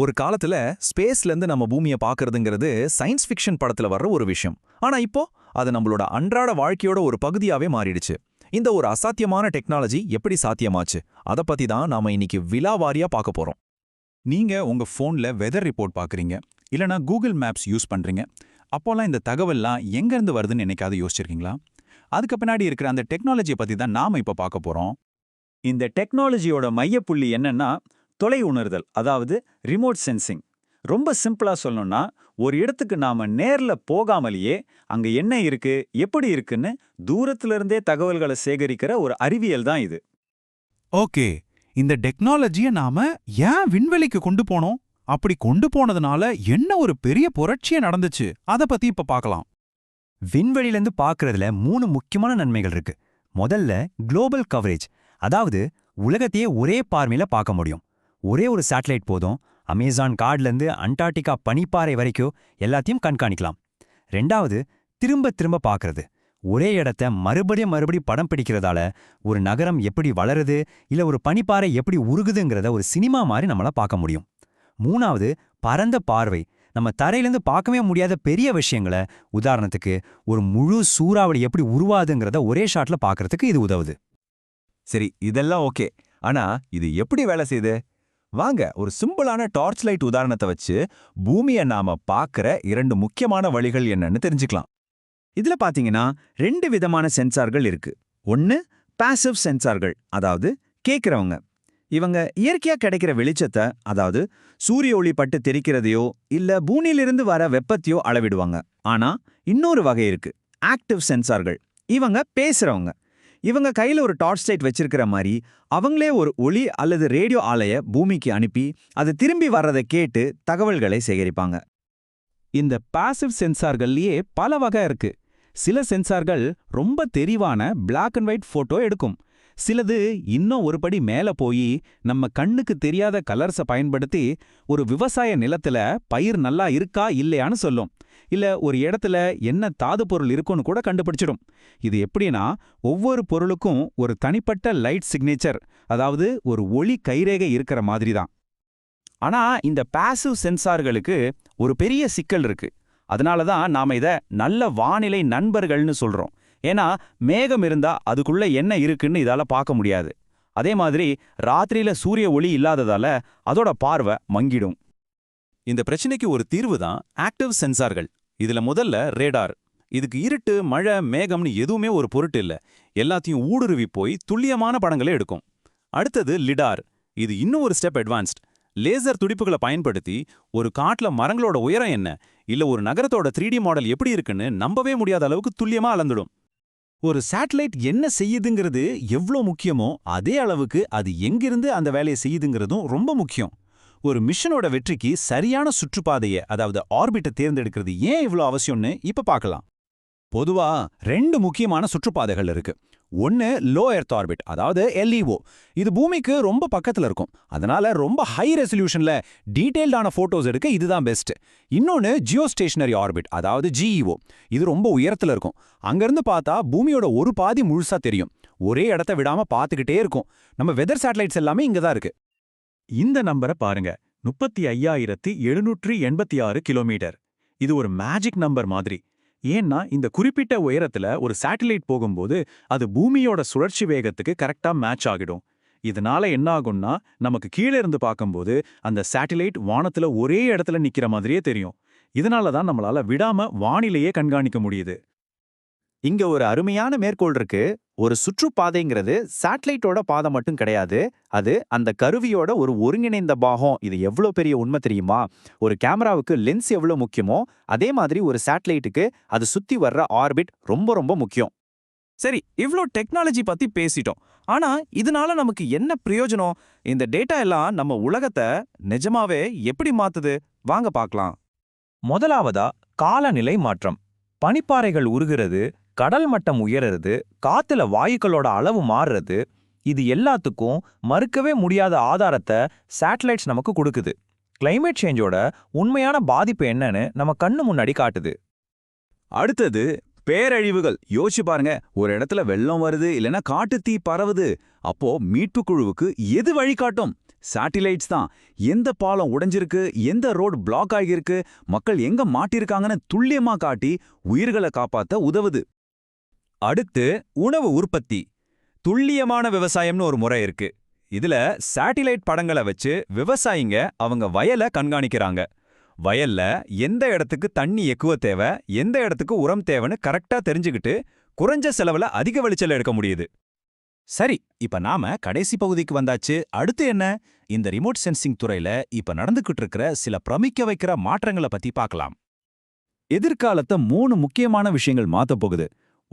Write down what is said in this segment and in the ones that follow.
ஒரு காலத்துல ஸ்பேஸ்ல இருந்து நம்ம பூமியை பார்க்கறதுங்கிறது சயின்ஸ் ஃபிக்ஷன் படத்துல வர்ற ஒரு விஷயம். ஆனா இப்போ அது நம்மளோட அன்றாட வாழ்க்கையோட ஒரு பகுதியாவே மாறிடுச்சு. இந்த ஒரு அசாத்தியமான டெக்னாலஜி எப்படி சாத்தியமாச்சு? அத பத்தி தான் நாம இன்னைக்கு விலாவாரியா பார்க்க போறோம். நீங்க உங்க ஃபோன்ல வெதர் ரிப்போர்ட் பார்க்குறீங்க இல்லனா கூகுள் மேப்ஸ் யூஸ் பண்றீங்க. அப்போல்லாம் இந்த தகவல்லாம் எங்க இருந்து வருதுன்னு என்னைக்காவது யோசிச்சிருக்கீங்களா? அதுக்கு பின்னாடி இருக்கிற அந்த டெக்னாலஜியை பத்தி தான் நாம இப்ப பார்க்க போறோம். இந்த டெக்னாலஜியோட மையப்புள்ளி என்னன்னா தொலை உணர்தல் அதாவது ரிமோட் சென்சிங் ரொம்ப சிம்பிளா சொல்லணும்னா ஒரு இடத்துக்கு நாம நேர்ல போகாமலேயே அங்க என்ன இருக்கு எப்படி இருக்குன்னு தூரத்துல இருந்தே தகவல்களை சேகரிக்கிற ஒரு அறிவியல் தான் இது. ஓகே. இந்த டெக்னாலஜியை நாம ஏன் விண்வெளிக்கு கொண்டு போனோம்? அப்படி கொண்டு போனதுனால என்ன ஒரு பெரிய புரட்சியே நடந்துச்சு? அத பத்தி இப்ப பார்க்கலாம் விண்வெளியிலேருந்து பார்க்கறதுல மூணு முக்கியமான நன்மைகள் இருக்கு. முதல்ல குளோபல் கவரேஜ் அதாவது உலகத்தையே ஒரே பார்வையில பார்க்க முடியும். ஒரே ஒரு சேட்டலைட் போதும். அமேசான் காடுலேருந்து அண்டார்டிகா பனிப்பாறை வரைக்கும் எல்லாத்தையும் கண்காணிக்கலாம். ரெண்டாவது திரும்ப திரும்ப பார்க்கறது ஒரே இடத்த மறுபடியும் மறுபடியும் படம் பிடிக்கிறதால ஒரு நகரம் எப்படி வளருது இல்ல ஒரு பனிப்பாறை எப்படி உருகுதுங்கிறத ஒரு சினிமா மாதிரி நம்மளால் பார்க்க முடியும். மூணாவது பரந்த பார்வை. நம்ம தரையிலேருந்து பார்க்கவே முடியாத பெரிய விஷயங்களை. உதாரணத்துக்கு ஒரு முழு சூறாவளி எப்படி உருவாதுங்கிறத ஒரே ஷாட்ல பார்க்கறதுக்கு இது உதவுது. சரி இதெல்லாம் ஓகே. ஆனா இது எப்படி வேலை செய்யுது? வாங்க ஒரு சிம்பிளான டார்ச் லைட் உதாரணத்தை வச்சு பூமியை நாம பார்க்குற இரண்டு முக்கியமான வழிகள் என்னன்னு தெரிஞ்சுக்கலாம். இதுல பாத்தீங்கன்னா ரெண்டு விதமான சென்சார்கள் இருக்கு. ஒன்னு பாசிவ் சென்சார்கள் அதாவது கேட்குறவங்க. இவங்க இயற்கையா கிடைக்கிற வெளிச்சத்தை அதாவது சூரிய ஒளி பட்டு தெரிக்கிறதையோ இல்ல பூனியிலிருந்து வர வெப்பத்தையோ அளவிடுவாங்க. ஆனா இன்னொரு வகை இருக்கு ஆக்டிவ் சென்சார்கள் இவங்க பேசுறவங்க. இவங்க கையில ஒரு டார்ச் லைட் வச்சிருக்கிற மாதிரி அவங்களே ஒரு ஒளி அல்லது ரேடியோ ஆலைய பூமிக்கு அனுப்பி அது திரும்பி வர்றதை கேட்டு தகவல்களை சேகரிப்பாங்க. இந்த பாசிவ் சென்சார்கள்லயே பல வகை இருக்கு. சில சென்சார்கள் ரொம்ப தெரிவான பிளாக் அண்ட் ஒயிட் போட்டோ எடுக்கும். சிலது இன்னும் ஒரு படி மேல போய் நம்ம கண்ணுக்கு தெரியாத கலர்ஸை பயன்படுத்தி ஒரு விவசாய நிலத்துல பயிர் நல்லா இருக்கா இல்லையான்னு சொல்லும். இல்ல ஒரு இடத்துல என்ன தாது பொருள் இருக்குன்னு கூட கண்டுபிடிச்சிடும். இது எப்படின்னா ஒவ்வொரு பொருளுக்கும் ஒரு தனிப்பட்ட லைட் சிக்னேச்சர் அதாவது ஒரு ஒளி கைரேகை இருக்கிற மாதிரி தான் ஆனா இந்த பாசிவ் சென்சார்களுக்கு ஒரு பெரிய சிக்கல் இருக்கு. அதனால தான் நாம இத நல்ல வானிலை நண்பர்கள்னு சொல்றோம். ஏன்னா மேகம் இருந்தா அதுக்குள்ள என்ன இருக்குன்னு இதால பார்க்க முடியாது. அதே மாதிரி ராத்திரியில சூரிய ஒளி இல்லாததால அதோட பார்வை மங்கிடும். இந்த பிரச்சனைக்கு ஒரு தீர்வு தான் ஆக்டிவ் சென்சார்கள் இதுல முதல்ல ரேடார் இதுக்கு இருட்டு மழை மேகம்னு எதுவுமே ஒரு பொருட்டு இல்ல. எல்லாத்தையும் ஊடுருவி போய் துல்லியமான படங்களை எடுக்கும். அடுத்தது லிடார் இது இன்னும் ஒரு ஸ்டெப் அட்வான்ஸ்ட் லேசர் துடிப்புகளை பயன்படுத்தி ஒரு காட்டுல மரங்களோட உயரம் என்ன? இல்ல ஒரு நகரத்தோட த்ரீ மாடல் எப்படி இருக்குன்னு நம்பவே முடியாத அளவுக்கு துல்லியமா அளந்துடும். ஒரு சேட்டலைட் என்ன செய்யுதுங்கிறது எவ்ளோ முக்கியமோ அதே அளவுக்கு அது எங்கிருந்து அந்த வேலையை செய்யுதுங்கிறதும் ரொம்ப முக்கியம். ஒரு மிஷனோட வெற்றிக்கு சரியான சுற்றுப்பாதையை அதாவது ஆர்பிட்டை தேர்ந்தெடுக்கிறது ஏன் இவ்ளோ அவசியம்னு இப்ப பார்க்கலாம் பொதுவா ரெண்டு முக்கியமான சுற்றுப்பாதைகள் இருக்கு. ஒன்னு லோ எர்த் ஆர்பிட் அதாவது எல்இஓ இது பூமிக்கு ரொம்ப பக்கத்துல இருக்கும். அதனால ரொம்ப ஹை ரெசல்யூஷனில் டீட்டெயில்டான ஃபோட்டோஸ் எடுக்க இதுதான் பெஸ்ட் இன்னொன்னு ஜியோ ஸ்டேஷனரி ஆர்பிட் அதாவது ஜிஇஓ இது ரொம்ப உயரத்துல இருக்கும். அங்கேருந்து பார்த்தா பூமியோட ஒரு பாதி முழுசா தெரியும். ஒரே இடத்த விடாம பார்த்துக்கிட்டே இருக்கும். நம்ம வெதர் சேட்டலைட்ஸ் எல்லாமே இங்க தான் இருக்கு. இந்த நம்பரை பாருங்க. முப்பத்தி ஐயாயிரத்தி எழுநூற்றி எண்பத்தி ஆறு கிலோமீட்டர். இது ஒரு மேஜிக் நம்பர் மாதிரி. ஏன்னா இந்த குறிப்பிட்ட உயரத்துல ஒரு சேட்டலைட் போகும்போது அது பூமியோட சுழற்சி வேகத்துக்கு கரெக்டா மேட்ச் ஆகிடும். இதனால என்ன ஆகும்னா நமக்கு கீழே இருந்து பார்க்கும்போது அந்த சேட்டலைட் வானத்துல ஒரே இடத்துல நிக்கிற மாதிரியே தெரியும். இதனால தான் நம்மளால விடாம வானிலையே கண்காணிக்க முடியுது. இங்க ஒரு அருமையான மேற்கோள் இருக்கு. ஒரு சுற்றுப்பாதைங்கிறது சேட்டலைட்டோட பாதை மட்டும் கிடையாது. அது அந்த கருவியோட ஒரு ஒருங்கிணைந்த பாகம். இது எவ்வளோ பெரிய உண்மை தெரியுமா? ஒரு கேமராவுக்கு லென்ஸ் எவ்வளோ முக்கியமோ அதே மாதிரி ஒரு சேட்டலைட்டுக்கு அது சுத்தி வர்ற ஆர்பிட் ரொம்ப ரொம்ப முக்கியம். சரி இவ்ளோ டெக்னாலஜி பத்தி பேசிட்டோம். ஆனா இதனால நமக்கு என்ன பிரயோஜனம்? இந்த டேட்டா எல்லாம் நம்ம உலகத்தை நிஜமாவே எப்படி மாத்துது? வாங்க பார்க்கலாம். முதலாவதா காலநிலை மாற்றம். பனிப்பாறைகள் உருகிறது கடல் மட்டம் உயர்றது காத்துல வாயுக்களோட அளவு மாறுறது இது எல்லாத்துக்கும் மறுக்கவே முடியாத ஆதாரத்தை சேட்டலைட்ஸ் நமக்கு கொடுக்குது. கிளைமேட் சேஞ்சோட உண்மையான பாதிப்பு என்னன்னு நம்ம கண்ணு முன்னாடி காட்டுது. அடுத்தது பேரழிவுகள். யோசிச்சு பாருங்க ஒரு இடத்துல வெள்ளம் வருது இல்லனா காட்டுத்தீ பரவுது. அப்போ மீட்பு குழுவுக்கு எது வழிகாட்டும் சேட்டிலைட்ஸ் தான். எந்த பாலம் உடைஞ்சிருக்கு எந்த ரோடு பிளாக் ஆகியிருக்கு மக்கள் எங்க மாட்டிருக்காங்கன்னு துல்லியமா காட்டி உயிர்களை காப்பாத்த உதவுது. அடுத்து உணவு உற்பத்தி. துல்லியமான விவசாயம்னு ஒரு முறை இருக்கு. இதுல சேட்டிலைட் படங்களை வச்சு விவசாயிங்க அவங்க வயலை கண்காணிக்கிறாங்க. வயல்ல எந்த இடத்துக்கு தண்ணி எக்குவ தேவை எந்த இடத்துக்கு உரம் தேவைன்னு கரெக்டா தெரிஞ்சுக்கிட்டு குறைஞ்ச செலவுல அதிக வெளிச்சல் எடுக்க முடியுது. சரி இப்ப நாம கடைசி பகுதிக்கு வந்தாச்சு. அடுத்து என்ன? இந்த ரிமோட் சென்சிங் துறையில இப்ப நடந்துகிட்டு இருக்கிற சில பிரமிக்க வைக்கிற மாற்றங்களை பத்தி பார்க்கலாம். எதிர்காலத்தை மூணு முக்கியமான விஷயங்கள் மாத்த போகுது.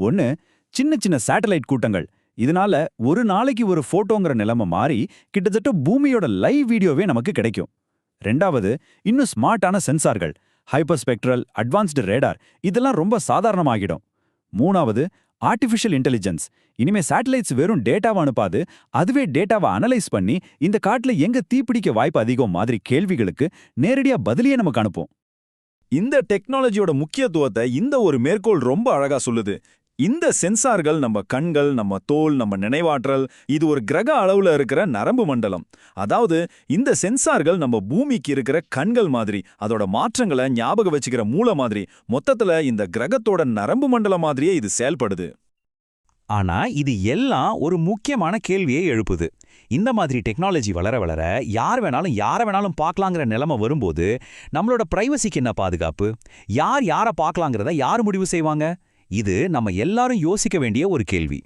ஒன்னு சின்ன சின்ன சேட்டலைட் கூட்டங்கள். இதனால ஒரு நாளைக்கு ஒரு ஃபோட்டோங்கிற நிலைமை மாறி கிட்டத்தட்ட பூமியோட லைவ் வீடியோவே நமக்கு கிடைக்கும். ரெண்டாவது இன்னும் ஸ்மார்ட்டான சென்சார்கள் ஹைப்பர் ஸ்பெக்ட்ரல் அட்வான்ஸ்டு ரேடார் இதெல்லாம் ரொம்ப சாதாரணமாகிடும். மூணாவது ஆர்டிஃபிஷியல் இன்டெலிஜென்ஸ் இனிமே சேட்டலைட்ஸ் வெறும் டேட்டாவை அனுப்பாது அதுவே டேட்டாவை அனலைஸ் பண்ணி இந்த காட்டுல எங்க தீப்பிடிக்க வாய்ப்பு அதிகம் மாதிரி கேள்விகளுக்கு நேரடியா பதிலியே நமக்கு அனுப்பும். இந்த டெக்னாலஜியோட முக்கியத்துவத்தை இந்த ஒரு மேற்கோள் ரொம்ப அழகா சொல்லுது. இந்த சென்சார்கள் நம்ம கண்கள் நம்ம தோல் நம்ம நினைவாற்றல் இது ஒரு கிரக அளவுல இருக்கிற நரம்பு மண்டலம். அதாவது இந்த சென்சார்கள் நம்ம பூமிக்கு இருக்கிற கண்கள் மாதிரி அதோட மாற்றங்களை ஞாபகம் வச்சுக்கிற மூளை மாதிரி மொத்தத்துல இந்த கிரகத்தோட நரம்பு மண்டலம் மாதிரியே இது செயல்படுது. ஆனா இது எல்லாம் ஒரு முக்கியமான கேள்வியை எழுப்புது. இந்த மாதிரி டெக்னாலஜி வளர வளர யார் வேணாலும் யாரை வேணாலும் பார்க்கலாங்கிற நிலைமை வரும்போது நம்மளோட பிரைவசிக்கு என்ன பாதுகாப்பு? யார் யாரை பார்க்கலாங்கிறத யார் முடிவு செய்வாங்க? இது நம்ம எல்லாரும் யோசிக்க வேண்டிய ஒரு கேள்வி.